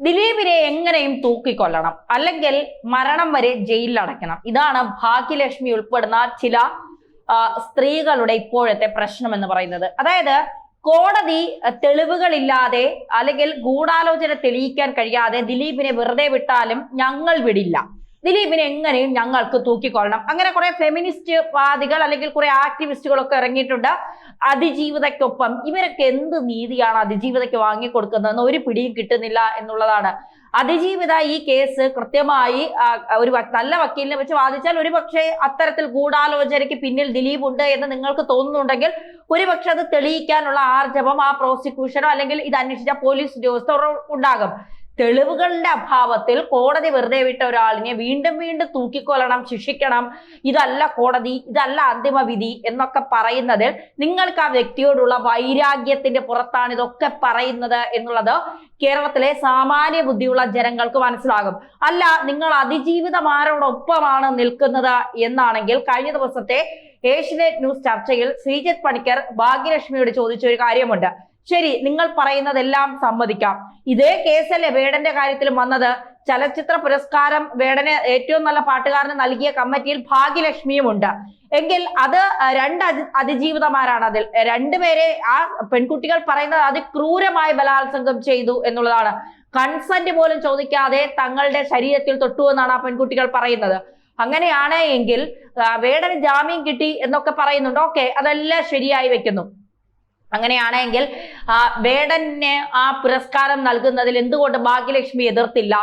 ദിലീപിനെ എങ്ങനെയും തൂക്കിക്കൊല്ലണം. അല്ലെങ്കിൽ മരണം വരെ ജയിലിൽ അടയ്ക്കണം. ഇതാണ് ഭാഗ്യലക്ഷ്മി ഉൾപ്പെടുന്ന ചില സ്ത്രീകളുടെ ഇപ്പോഴത്തെ പ്രശ്നം എന്ന് പറയുന്നത്. അതായത് കോടതി തെളിവുകളില്ലാതെ അല്ലെങ്കിൽ ഗൂഢാലോചന തെളിയിക്കാൻ കഴിയാതെ ദിലീപിനെ വെറുതെ വിട്ടാലും ഞങ്ങൾ വിടില്ല. ദിലീപിനെ എങ്ങനെയും ഞങ്ങൾക്ക് തൂക്കിക്കൊള്ളണം. അങ്ങനെ കുറെ ഫെമിനിസ്റ്റ് വാദികൾ അല്ലെങ്കിൽ കുറെ ആക്ടിവിസ്റ്റുകളൊക്കെ ഇറങ്ങിയിട്ടുണ്ട്. അതിജീവിതയ്ക്കൊപ്പം ഇവരൊക്കെ എന്ത് നീതിയാണ് അതിജീവിതയ്ക്ക് വാങ്ങിക്കൊടുക്കുന്നതെന്ന് ഒരു പിടിയും കിട്ടുന്നില്ല എന്നുള്ളതാണ്. അതിജീവിത ഈ കേസ് കൃത്യമായി ഒരു നല്ല വക്കീലിനെ വെച്ച് വാദിച്ചാൽ ഒരു പക്ഷേ അത്തരത്തിൽ ഗൂഢാലോചനയ്ക്ക് പിന്നിൽ ദിലീപ് ഉണ്ട് എന്ന് നിങ്ങൾക്ക് തോന്നുന്നുണ്ടെങ്കിൽ ഒരുപക്ഷെ അത് തെളിയിക്കാനുള്ള ആർജവം ആ പ്രോസിക്യൂഷനോ അല്ലെങ്കിൽ ഇത് അന്വേഷിച്ച പോലീസ് ഉദ്യോഗസ്ഥർ ഉണ്ടാകും. തെളിവുകളുടെ അഭാവത്തിൽ കോടതി വെറുതെ വിട്ട ഒരാളിനെ വീണ്ടും വീണ്ടും തൂക്കിക്കൊല്ലണം ശിക്ഷിക്കണം. ഇതല്ല കോടതി ഇതല്ല അന്തിമ വിധി എന്നൊക്കെ പറയുന്നതിൽ നിങ്ങൾക്ക് ആ വ്യക്തിയോടുള്ള വൈരാഗ്യത്തിന്റെ പുറത്താണ് ഇതൊക്കെ പറയുന്നത് എന്നുള്ളത് കേരളത്തിലെ സാമാന്യ ബുദ്ധിയുള്ള ജനങ്ങൾക്ക് മനസ്സിലാകും. അല്ല നിങ്ങൾ അതിജീവിതമാരോടൊപ്പമാണ് നിൽക്കുന്നത് എന്നാണെങ്കിൽ കഴിഞ്ഞ ദിവസത്തെ ഏഷ്യനെറ്റ് ന്യൂസ് ചർച്ചയിൽ ശ്രീജിത് പണിക്കർ ഭാഗ്യലക്ഷ്മിയോട് ചോദിച്ച ഒരു കാര്യമുണ്ട്. ശരി നിങ്ങൾ പറയുന്നതെല്ലാം സമ്മതിക്കാം. ഇതേ കേസല്ലേ വേടന്റെ കാര്യത്തിലും വന്നത്. ചലച്ചിത്ര പുരസ്കാരം വേടന് ഏറ്റവും നല്ല പാട്ടുകാരന് നൽകിയ കമ്മിറ്റിയിൽ ഭാഗ്യലക്ഷ്മിയും ഉണ്ട് എങ്കിൽ അത് രണ്ട് അതി അതിജീവിതമാരാണ് അതിൽ. രണ്ടുപേരെ ആ പെൺകുട്ടികൾ പറയുന്നത് അതിക്രൂരമായി ബലാത്സംഗം ചെയ്തു എന്നുള്ളതാണ്. കൺസെന്റ് പോലും ചോദിക്കാതെ തങ്ങളുടെ ശരീരത്തിൽ തൊട്ടു എന്നാണ് ആ പെൺകുട്ടികൾ പറയുന്നത്. അങ്ങനെയാണ് എങ്കിൽ വേടന് ജാമ്യം കിട്ടി എന്നൊക്കെ പറയുന്നുണ്ട്. ഓക്കെ അതെല്ലാം ശരിയായി വെക്കുന്നു. അങ്ങനെയാണെങ്കിൽ ആ വേടന് ആ പുരസ്കാരം നൽകുന്നതിൽ എന്തുകൊണ്ട് ഭാഗ്യലക്ഷ്മി എതിർത്തില്ല?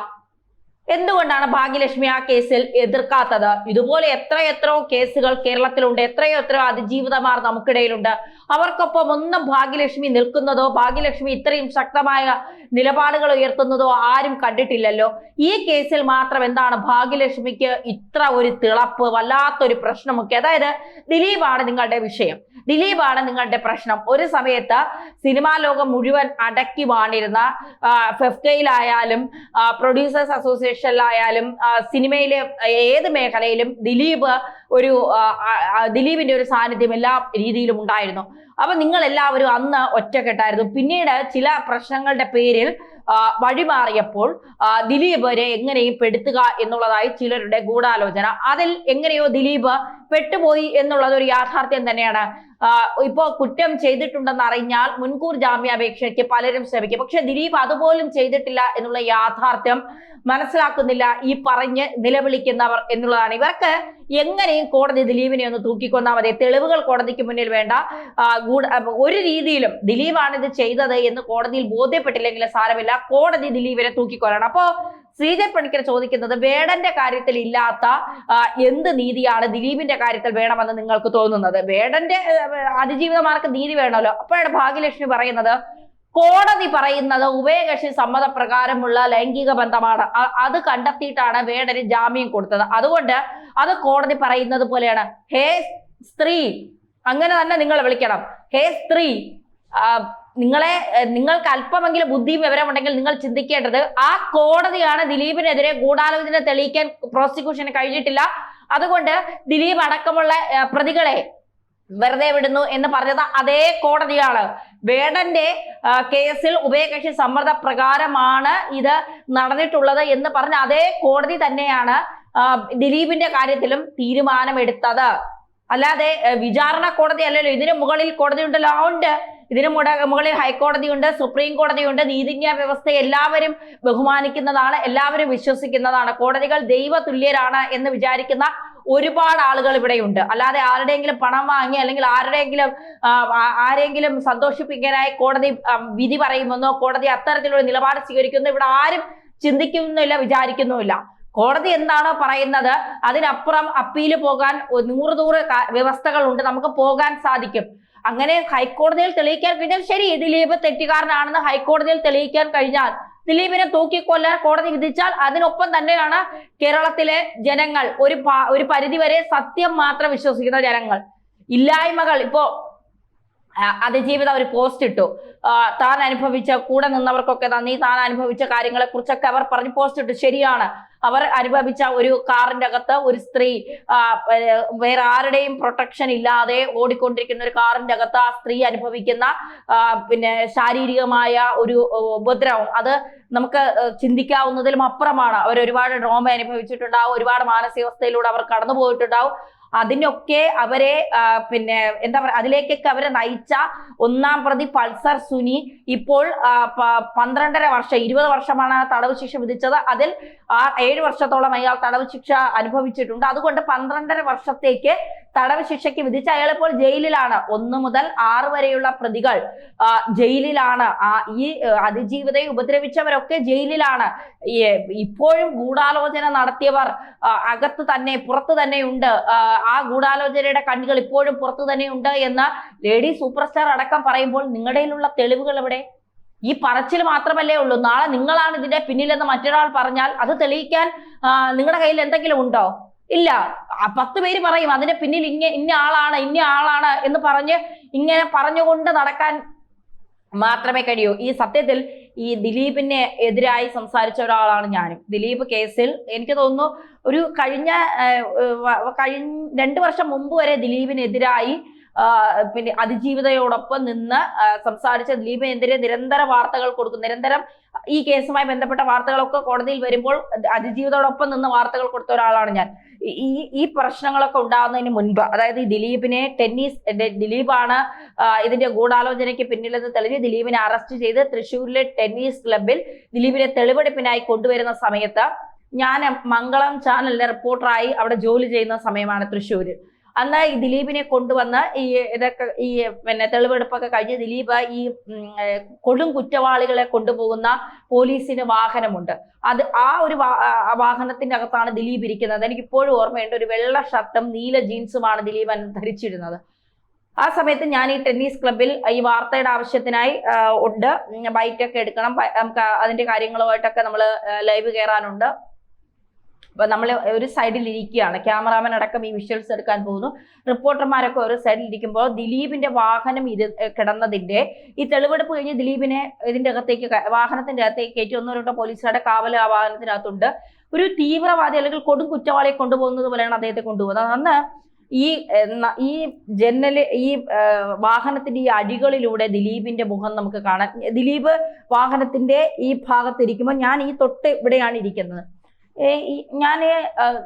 എന്തുകൊണ്ടാണ് ഭാഗ്യലക്ഷ്മി ആ കേസിൽ എതിർക്കാത്തത്? ഇതുപോലെ എത്ര എത്രയോ കേസുകൾ കേരളത്തിലുണ്ട് എത്രയോ എത്രയോ അതിജീവിതമാർ നമുക്കിടയിലുണ്ട്. അവർക്കൊപ്പം ഒന്നും ഭാഗ്യലക്ഷ്മി നിൽക്കുന്നതോ ഭാഗ്യലക്ഷ്മി ഇത്രയും ശക്തമായ നിലപാടുകൾ ഉയർത്തുന്നതോ ആരും കണ്ടിട്ടില്ലല്ലോ. ഈ കേസിൽ മാത്രം എന്താണ് ഭാഗ്യലക്ഷ്മിക്ക് ഇത്ര ഒരു തിളപ്പ് വല്ലാത്തൊരു പ്രശ്നമൊക്കെ? അതായത് ദിലീപാണ് നിങ്ങളുടെ വിഷയം. ദിലീപാണ് നിങ്ങളുടെ പ്രശ്നം. ഒരു സമയത്ത് സിനിമാ ലോകം മുഴുവൻ അടക്കി വാണിരുന്ന ഫെഫ്കയിലായാലും പ്രൊഡ്യൂസേഴ്സ് അസോസിയേഷനിലായാലും ആ, സിനിമയിലെ ഏത് മേഖലയിലും ദിലീപ് ഒരു ദിലീപിന്റെ ഒരു സാന്നിധ്യം എല്ലാ രീതിയിലും ഉണ്ടായിരുന്നു. അപ്പൊ നിങ്ങൾ എല്ലാവരും അന്ന് ഒറ്റക്കെട്ടായിരുന്നു. പിന്നീട് ചില പ്രശ്നങ്ങളുടെ പേരിൽ വഴിമാറിയപ്പോൾ ദിലീപിനെ എങ്ങനെയും പെടുത്തുക എന്നുള്ളതായി ചിലരുടെ ഗൂഢാലോചന. അതിൽ എങ്ങനെയോ ദിലീപ് പെട്ടുപോയി എന്നുള്ളത് ഒരു യാഥാർത്ഥ്യം തന്നെയാണ്. ഇപ്പോ കുറ്റം ചെയ്തിട്ടുണ്ടെന്ന് അറിഞ്ഞാൽ മുൻകൂർ ജാമ്യാപേക്ഷയ്ക്ക് പലരും ശ്രമിക്കും. പക്ഷെ ദിലീപ് അതുപോലും ചെയ്തിട്ടില്ല എന്നുള്ള യാഥാർത്ഥ്യം മനസ്സിലാക്കുന്നില്ല ഈ പറഞ്ഞ് നിലവിളിക്കുന്നവർ എന്നുള്ളതാണ്. ഇവർക്ക് എങ്ങനെയും കോടതി ദിലീപിനെ ഒന്ന് തൂക്കിക്കൊന്നാൽ മതി. തെളിവുകൾ കോടതിക്ക് മുന്നിൽ വേണ്ട. ഒരു രീതിയിലും ദിലീപാണ് ഇത് ചെയ്തത് എന്ന് കോടതിയിൽ ബോധ്യപ്പെട്ടില്ലെങ്കിൽ സാരമില്ല. കോടതി ദിലീപിനെ തൂക്കിക്കൊല്ലണം. അപ്പോ ശ്രീജയ് പണിക്കർ ചോദിക്കുന്നത് വേടന്റെ കാര്യത്തിൽ ഇല്ലാത്ത എന്ത് നീതിയാണ് ദിലീപിന്റെ കാര്യത്തിൽ വേണമെന്ന് നിങ്ങൾക്ക് തോന്നുന്നത്? വേടന്റെ അതിജീവിതമാർക്ക് നീതി വേണമല്ലോ. അപ്പോഴാണ് ഭാഗ്യലക്ഷ്മി പറയുന്നത് കോടതി പറയുന്നത് ഉഭയകക്ഷി സമ്മതപ്രകാരമുള്ള ലൈംഗിക ബന്ധമാണ്. അത് കണ്ടെത്തിയിട്ടാണ് വേടന് ജാമ്യം കൊടുത്തത്. അതുകൊണ്ട് അത് കോടതി പറയുന്നത് പോലെയാണ്. ഹേ സ്ത്രീ അങ്ങനെ തന്നെ നിങ്ങൾ വിളിക്കണം. ഹേ സ്ത്രീ നിങ്ങളെ നിങ്ങൾക്ക് അല്പമെങ്കിലും ബുദ്ധിയും വിവരമുണ്ടെങ്കിൽ നിങ്ങൾ ചിന്തിക്കേണ്ടത് ആ കോടതിയാണ് ദിലീപിനെതിരെ ഗൂഢാലോചന തെളിയിക്കാൻ പ്രോസിക്യൂഷന് കഴിഞ്ഞിട്ടില്ല. അതുകൊണ്ട് ദിലീപ് അടക്കമുള്ള പ്രതികളെ വെറുതെ വിടുന്നു എന്ന് പറഞ്ഞത് അതേ കോടതിയാണ്. വേടന്റെ കേസിൽ ഉഭയകക്ഷി സമ്മർദ്ദ പ്രകാരമാണ് ഇത് നടന്നിട്ടുള്ളത് എന്ന് പറഞ്ഞ അതേ കോടതി തന്നെയാണ് ദിലീപിന്റെ കാര്യത്തിലും തീരുമാനമെടുത്തത്. അല്ലാതെ വിചാരണ കോടതി അല്ലല്ലോ ഇതിന് മുകളിൽ കോടതി ഉണ്ടല്ലോ. ഉണ്ട് ഇതിന് മുകളിൽ ഹൈക്കോടതിയുണ്ട് സുപ്രീം കോടതിയുണ്ട് നീതിന്യായ വ്യവസ്ഥ എല്ലാവരും ബഹുമാനിക്കുന്നതാണ് എല്ലാവരും വിശ്വസിക്കുന്നതാണ്. കോടതികൾ ദൈവ തുല്യരാണ് എന്ന് വിചാരിക്കുന്ന ഒരുപാട് ആളുകൾ ഇവിടെയുണ്ട് അല്ലാതെ ആരുടെയെങ്കിലും പണം വാങ്ങി അല്ലെങ്കിൽ ആരുടെയെങ്കിലും ആരെങ്കിലും സന്തോഷിപ്പിക്കാനായി കോടതി വിധി പറയുമെന്നോ കോടതി അത്തരത്തിലുള്ള നിലപാട് സ്വീകരിക്കുന്നു ഇവിടെ ആരും ചിന്തിക്കുന്നില്ല വിചാരിക്കുന്നുമില്ല. കോടതി എന്താണോ പറയുന്നത് അതിനപ്പുറം അപ്പീൽ പോകാൻ നൂറ് നൂറ് വ്യവസ്ഥകളുണ്ട്. നമുക്ക് പോകാൻ സാധിക്കും. അങ്ങനെ ഹൈക്കോടതിയിൽ തെളിയിക്കാൻ കഴിഞ്ഞാൽ ശരി ദിലീപ് തെറ്റുകാരനാണെന്ന് ഹൈക്കോടതിയിൽ തെളിയിക്കാൻ കഴിഞ്ഞാൽ ദിലീപിനെ തൂക്കിക്കൊല്ലാൻ കോടതി വിധിച്ചാൽ അതിനൊപ്പം തന്നെയാണ് കേരളത്തിലെ ജനങ്ങൾ ഒരു ഒരു പരിധിവരെ സത്യം മാത്രം വിശ്വസിക്കുന്ന ജനങ്ങൾ. ഇല്ലായ്മകൾ ഇപ്പോ അതിജീവിത ഒരു പോസ്റ്റ് ഇട്ടു. താൻ അനുഭവിച്ച കൂടെ നിന്നവർക്കൊക്കെ നന്ദി. താൻ അനുഭവിച്ച കാര്യങ്ങളെ കുറിച്ചൊക്കെ അവർ പറഞ്ഞ്. പോസ്റ്റ് ഇട്ടു. ശരിയാണ്. അവർ അനുഭവിച്ച ഒരു കാറിന്റെ അകത്ത് ഒരു സ്ത്രീ വേറെ ആരുടെയും പ്രൊട്ടക്ഷൻ ഇല്ലാതെ ഓടിക്കൊണ്ടിരിക്കുന്ന ഒരു കാറിന്റെ അകത്ത് ആ സ്ത്രീ അനുഭവിക്കുന്ന പിന്നെ ശാരീരികമായ ഒരു ഉപദ്രവം. അത് നമുക്ക് ചിന്തിക്കാവുന്നതിലും അപ്പുറമാണ്. അവർ ഒരുപാട് ഡ്രോമ അനുഭവിച്ചിട്ടുണ്ടാവും ഒരുപാട് മാനസികാവസ്ഥയിലൂടെ അവർ കടന്നു പോയിട്ടുണ്ടാവും. അതിനൊക്കെ അവരെ പിന്നെ എന്താ പറയുക അതിലേക്കൊക്കെ അവരെ നയിച്ച ഒന്നാം പ്രതി പൾസർ സുനി ഇപ്പോൾ പന്ത്രണ്ടര വർഷം ഇരുപത് വർഷമാണ് തടവ് ശിക്ഷ വിധിച്ചത്. അതിൽ ആ ഏഴ് വർഷത്തോളം അയാൾ തടവ് ശിക്ഷ അനുഭവിച്ചിട്ടുണ്ട്. അതുകൊണ്ട് പന്ത്രണ്ടര വർഷത്തേക്ക് തടവ് ശിക്ഷയ്ക്ക് വിധിച്ച അയാൾ ഇപ്പോൾ ജയിലിലാണ്. ഒന്ന് മുതൽ ആറ് വരെയുള്ള പ്രതികൾ ജയിലിലാണ്. ആ ഈ അതിജീവിതയെ ഉപദ്രവിച്ചവരൊക്കെ ജയിലിലാണ്. ഇപ്പോഴും ഗൂഢാലോചന നടത്തിയവർ അകത്ത് തന്നെ പുറത്ത് തന്നെ ഉണ്ട്. ആ, ആ ഗൂഢാലോചനയുടെ കണ്ണുകൾ ഇപ്പോഴും പുറത്ത് തന്നെ ഉണ്ട് എന്ന് ലേഡി സൂപ്പർ സ്റ്റാർ അടക്കം പറയുമ്പോൾ നിങ്ങളുടെ തെളിവുകൾ എവിടെ? ഈ പറച്ചിൽ മാത്രമല്ലേ ഉള്ളൂ. നാളെ നിങ്ങളാണ് ഇതിന്റെ പിന്നിലെന്ന് മറ്റൊരാൾ പറഞ്ഞാൽ അത് തെളിയിക്കാൻ നിങ്ങളുടെ കയ്യിൽ എന്തെങ്കിലും ഉണ്ടോ? ഇല്ല. പത്ത് പേര് പറയും അതിന്റെ പിന്നിൽ ഇങ്ങ ഇന്ന ആളാണ് ഇന്ന ആളാണ് എന്ന് പറഞ്ഞ് ഇങ്ങനെ പറഞ്ഞുകൊണ്ട് നടക്കാൻ മാത്രമേ കഴിയൂ. ഈ സത്യത്തിൽ ഈ ദിലീപിനെ എതിരായി സംസാരിച്ച ഒരാളാണ് ഞാനും. ദിലീപ് കേസിൽ എനിക്ക് തോന്നുന്നു ഒരു കഴിഞ്ഞ കഴിഞ്ഞ രണ്ട് വർഷം മുമ്പ് വരെ ദിലീപിനെതിരായി പിന്നെ അതിജീവിതയോടൊപ്പം നിന്ന് സംസാരിച്ച ദിലീപിനെതിരെ നിരന്തര വാർത്തകൾ കൊടുക്കും. നിരന്തരം ഈ കേസുമായി ബന്ധപ്പെട്ട വാർത്തകളൊക്കെ കോടതിയിൽ വരുമ്പോൾ അതിജീവിതയോടൊപ്പം നിന്ന് വാർത്തകൾ കൊടുത്ത ഒരാളാണ് ഞാൻ. ഈ ഈ പ്രശ്നങ്ങളൊക്കെ ഉണ്ടാകുന്നതിന് മുൻപ് അതായത് ഈ ദിലീപിനെ ടെന്നീസ് ദിലീപാണ് ഇതിന്റെ ഗൂഢാലോചനയ്ക്ക് പിന്നിലെന്ന് തെളിഞ്ഞ് ദിലീപിനെ അറസ്റ്റ് ചെയ്ത് തൃശ്ശൂരിലെ ടെന്നീസ് ക്ലബിൽ ദിലീപിനെ തെളിവെടുപ്പിനായി കൊണ്ടുവരുന്ന സമയത്ത് ഞാൻ മംഗളം ചാനലിലെ റിപ്പോർട്ടറായി അവിടെ ജോലി ചെയ്യുന്ന സമയമാണ് തൃശ്ശൂര്. അന്ന് ഈ ദിലീപിനെ കൊണ്ടുവന്ന് ഈ ഇതൊക്കെ ഈ പിന്നെ തെളിവെടുപ്പൊക്കെ കഴിഞ്ഞ് ദിലീപ് ഈ കൊടും കുറ്റവാളികളെ കൊണ്ടുപോകുന്ന പോലീസിന് വാഹനമുണ്ട്. അത് ആ ഒരു വാഹനത്തിന്റെ അകത്താണ് ദിലീപ് ഇരിക്കുന്നത്. എനിക്ക് ഇപ്പോഴും ഓർമ്മയുണ്ട് ഒരു വെള്ള ഷർട്ടും നീല ജീൻസുമാണ് ദിലീപ് ധരിച്ചിരുന്നത്. ആ സമയത്ത് ഞാൻ ഈ ടെന്നീസ് ക്ലബിൽ ഈ വാർത്തയുടെ ആവശ്യത്തിനായി ഉണ്ട്. ബൈറ്റ് ഒക്കെ എടുക്കണം. നമുക്ക് അതിന്റെ കാര്യങ്ങളുമായിട്ടൊക്കെ നമ്മൾ ലൈവ് കയറാനുണ്ട്. അപ്പൊ നമ്മൾ ഒരു സൈഡിൽ ഇരിക്കുകയാണ്. ക്യാമറാമാൻ അടക്കം ഈ വിഷ്വൽസ് എടുക്കാൻ പോകുന്നു. റിപ്പോർട്ടർമാരൊക്കെ ഒരു സൈഡിൽ ഇരിക്കുമ്പോൾ ദിലീപിന്റെ വാഹനം ഇത് കിടന്നതിന്റെ ഈ തെളിവെടുപ്പ് കഴിഞ്ഞ് ദിലീപിനെ ഇതിന്റെ അകത്തേക്ക് വാഹനത്തിന്റെ അകത്തേക്ക് കയറ്റി ഒന്നോ രണ്ടോ പോലീസുകാരുടെ കാവൽ ആ വാഹനത്തിനകത്തുണ്ട്. ഒരു തീവ്രവാദി അല്ലെങ്കിൽ കൊടും കുറ്റവാളിയെ കൊണ്ടുപോകുന്നത് പോലെയാണ് അദ്ദേഹത്തെ കൊണ്ടുപോകുന്നത്. അന്ന് ഈ ഈ ജനൽ ഈ വാഹനത്തിന്റെ ഈ അടികളിലൂടെ ദിലീപിന്റെ മുഖം നമുക്ക് കാണാൻ ദിലീപ് വാഹനത്തിന്റെ ഈ ഭാഗത്തിരിക്കുമ്പോൾ ഞാൻ ഈ തൊട്ട് ഇവിടെയാണ് ഇരിക്കുന്നത്. ഞാൻ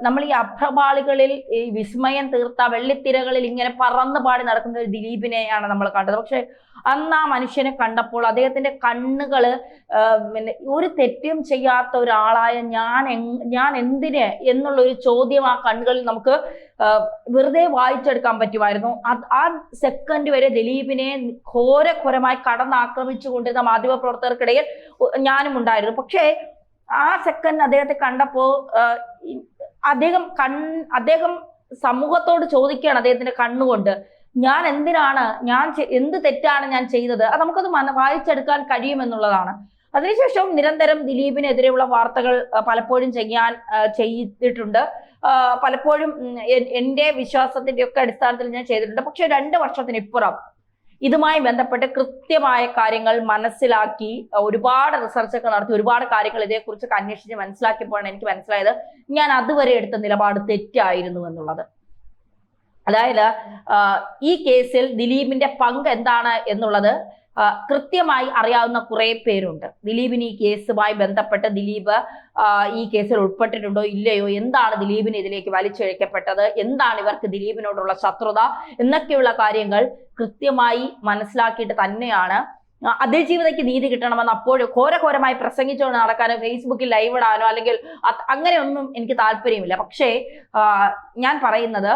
നമ്മൾ ഈ അഭ്രപാളികളിൽ ഈ വിസ്മയം തീർത്ത വെള്ളിത്തിരകളിൽ ഇങ്ങനെ പറന്ന് പാടി നടക്കുന്ന ഒരു ദിലീപിനെയാണ് നമ്മൾ കണ്ടത്. പക്ഷെ അന്ന് ആ മനുഷ്യനെ കണ്ടപ്പോൾ അദ്ദേഹത്തിന്റെ കണ്ണുകൾ പിന്നെ ഒരു തെറ്റും ചെയ്യാത്ത ഒരാളായ ഞാൻ ഞാൻ എന്തിന് എന്നുള്ള ഒരു ചോദ്യം ആ കണ്ണുകളിൽ നമുക്ക് വെറുതെ വായിച്ചെടുക്കാൻ പറ്റുമായിരുന്നു. ആ സെക്കൻഡ് വരെ ദിലീപിനെ ഘോരഘോരമായി കടന്നാക്രമിച്ചു കൊണ്ടിരുന്ന മാധ്യമപ്രവർത്തകർക്കിടയിൽ പ്രവർത്തകർക്കിടയിൽ ഞാനും ഉണ്ടായിരുന്നു പക്ഷേ ആ സെക്കൻഡ് അദ്ദേഹത്തെ കണ്ടപ്പോ അദ്ദേഹം കൺ അദ്ദേഹം സമൂഹത്തോട് ചോദിക്കുകയാണ് അദ്ദേഹത്തിന്റെ കണ്ണുകൊണ്ട്. ഞാൻ എന്തിനാണ് ഞാൻ എന്ത് തെറ്റാണ് ഞാൻ ചെയ്തത്? അത് നമുക്കത് വായിച്ചെടുക്കാൻ കഴിയുമെന്നുള്ളതാണ്. അതിനുശേഷം നിരന്തരം ദിലീപിനെതിരെയുള്ള വാർത്തകൾ പലപ്പോഴും ചെയ്യാൻ ചെയ്തിട്ടുണ്ട്. പലപ്പോഴും എന്റെ വിശ്വാസത്തിന്റെ ഒക്കെ അടിസ്ഥാനത്തിൽ ഞാൻ ചെയ്തിട്ടുണ്ട്. പക്ഷെ രണ്ട് വർഷത്തിനിപ്പുറം ഇതുമായി ബന്ധപ്പെട്ട് കൃത്യമായ കാര്യങ്ങൾ മനസ്സിലാക്കി ഒരുപാട് റിസർച്ചൊക്കെ നടത്തി ഒരുപാട് കാര്യങ്ങൾ ഇതേക്കുറിച്ചൊക്കെ അന്വേഷിച്ച് മനസ്സിലാക്കിയപ്പോഴാണ് എനിക്ക് മനസ്സിലായത് ഞാൻ അതുവരെ എടുത്ത നിലപാട് തെറ്റായിരുന്നു എന്നുള്ളത്. അതായത് ഈ കേസിൽ ദിലീപിന്റെ പങ്ക് എന്താണ് എന്നുള്ളത് കൃത്യമായി അറിയാവുന്ന കുറെ പേരുണ്ട്. ദിലീപിന് ഈ കേസുമായി ബന്ധപ്പെട്ട് ദിലീപ് ഈ കേസിൽ ഉൾപ്പെട്ടിട്ടുണ്ടോ ഇല്ലയോ? എന്താണ് ദിലീപിന് ഇതിലേക്ക് വലിച്ചിഴക്കപ്പെട്ടത്? എന്താണ് ഇവർക്ക് ദിലീപിനോടുള്ള ശത്രുത? എന്നൊക്കെയുള്ള കാര്യങ്ങൾ കൃത്യമായി മനസ്സിലാക്കിയിട്ട് തന്നെയാണ്. അതിൽ അതിജീവിതയ്ക്ക് നീതി കിട്ടണമെന്ന് അപ്പോഴും ഘോരഘോരമായി പ്രസംഗിച്ചുകൊണ്ട് നടക്കാനോ ഫേസ്ബുക്കിൽ ലൈവ് ഇടാനോ അല്ലെങ്കിൽ അങ്ങനെയൊന്നും എനിക്ക് താല്പര്യമില്ല. പക്ഷേ ഞാൻ പറയുന്നത്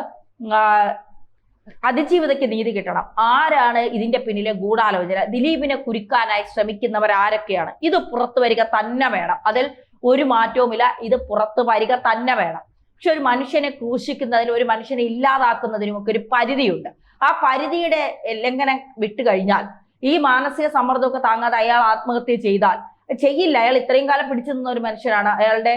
അതിജീവിതയ്ക്ക് നീതി കിട്ടണം. ആരാണ് ഇതിന്റെ പിന്നിലെ ഗൂഢാലോചന? ദിലീപിനെ കുരുക്കാനായി ശ്രമിക്കുന്നവർ ആരൊക്കെയാണ്? ഇത് പുറത്തു വരിക തന്നെ വേണം. അതിൽ ഒരു മാറ്റവുമില്ല. ഇത് പുറത്തു വരിക തന്നെ വേണം. പക്ഷെ ഒരു മനുഷ്യനെ ക്രൂശിക്കുന്നതിനും ഒരു മനുഷ്യനെ ഇല്ലാതാക്കുന്നതിനും ഒക്കെ ഒരു പരിധിയുണ്ട്. ആ പരിധിയുടെ ലംഘനം വിട്ടു കഴിഞ്ഞാൽ ഈ മാനസിക സമ്മർദ്ദമൊക്കെ താങ്ങാതെ അയാൾ ആത്മഹത്യ ചെയ്താൽ ചെയ്യില്ല. അയാൾ ഇത്രയും കാലം പിടിച്ചു നിന്ന ഒരു മനുഷ്യനാണ്. അയാളുടെ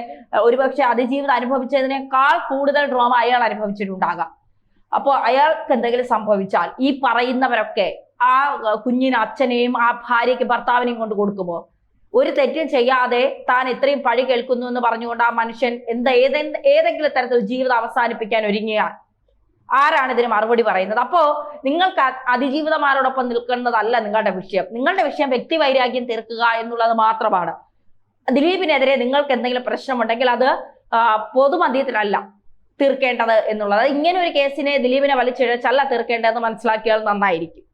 ഒരുപക്ഷെ അതിജീവിതം അനുഭവിച്ചതിനേക്കാൾ കൂടുതൽ ഡ്രോമ അയാൾ അനുഭവിച്ചിട്ടുണ്ടാകാം. അപ്പോൾ അയാൾക്ക് എന്തെങ്കിലും സംഭവിച്ചാൽ ഈ പറയുന്നവരൊക്കെ ആ കുഞ്ഞിന് അച്ഛനെയും ആ ഭാര്യയ്ക്ക് ഭർത്താവിനെയും കൊണ്ട് കൊടുക്കുമോ? ഒരു തെറ്റും ചെയ്യാതെ താൻ ഇത്രയും പഴി കേൾക്കുന്നു എന്ന് പറഞ്ഞുകൊണ്ട് ആ മനുഷ്യൻ എന്താ ഏതെ ഏതെങ്കിലും തരത്തിൽ ജീവിതം അവസാനിപ്പിക്കാൻ ഒരുങ്ങിയാൽ? ആരാണ് ഇതിന് മറുപടി പറയുന്നത്? അപ്പോ നിങ്ങൾക്ക് അതിജീവിതമാരോടൊപ്പം നിൽക്കുന്നതല്ല നിങ്ങളുടെ വിഷയം. നിങ്ങളുടെ വിഷയം വ്യക്തി വൈരാഗ്യം തീർക്കുക എന്നുള്ളത് മാത്രമാണ്. ദിലീപിനെതിരെ നിങ്ങൾക്ക് എന്തെങ്കിലും പ്രശ്നമുണ്ടെങ്കിൽ അത് പൊതുമധ്യത്തിലല്ല. തീർക്കേണ്ടത് എന്നുള്ളത്. ഇങ്ങനെ ഒരു കേസിനെ ദിലീപിനെ വലിച്ചിഴച്ചല്ല തീർക്കേണ്ടതെന്ന് മനസ്സിലാക്കിയാൽ നന്നായിരിക്കും.